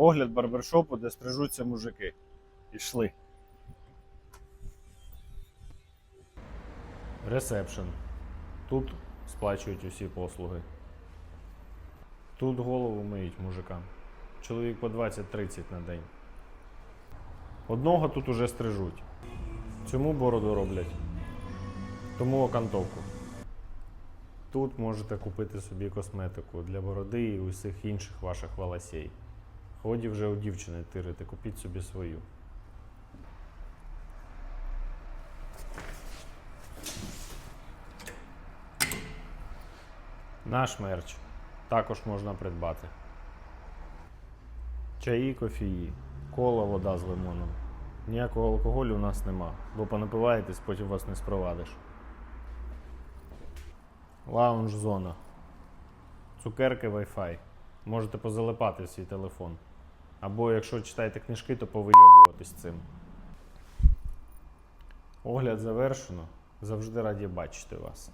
Огляд барбершопу, де стрижуться мужики. Пішли. Ресепшн. Тут сплачують усі послуги. Тут голову миють мужикам. Чоловік по 20-30 на день. Одного тут уже стрижуть. Цьому бороду роблять. Тому окантовку. Тут можете купити собі косметику для бороди і усіх інших ваших волосей. Ході вже у дівчини тирити, купіть собі свою. Наш мерч також можна придбати. Чаї, кофії, кола, вода з лимоном. Ніякого алкоголю у нас нема, бо понапиваєтесь, потім вас не спровадиш. Лаунж зона. Цукерки Wi-Fi. Можете позалипати свій телефон. Або якщо читаєте книжки, то повийобуватись цим. Огляд завершено. Завжди раді бачити вас.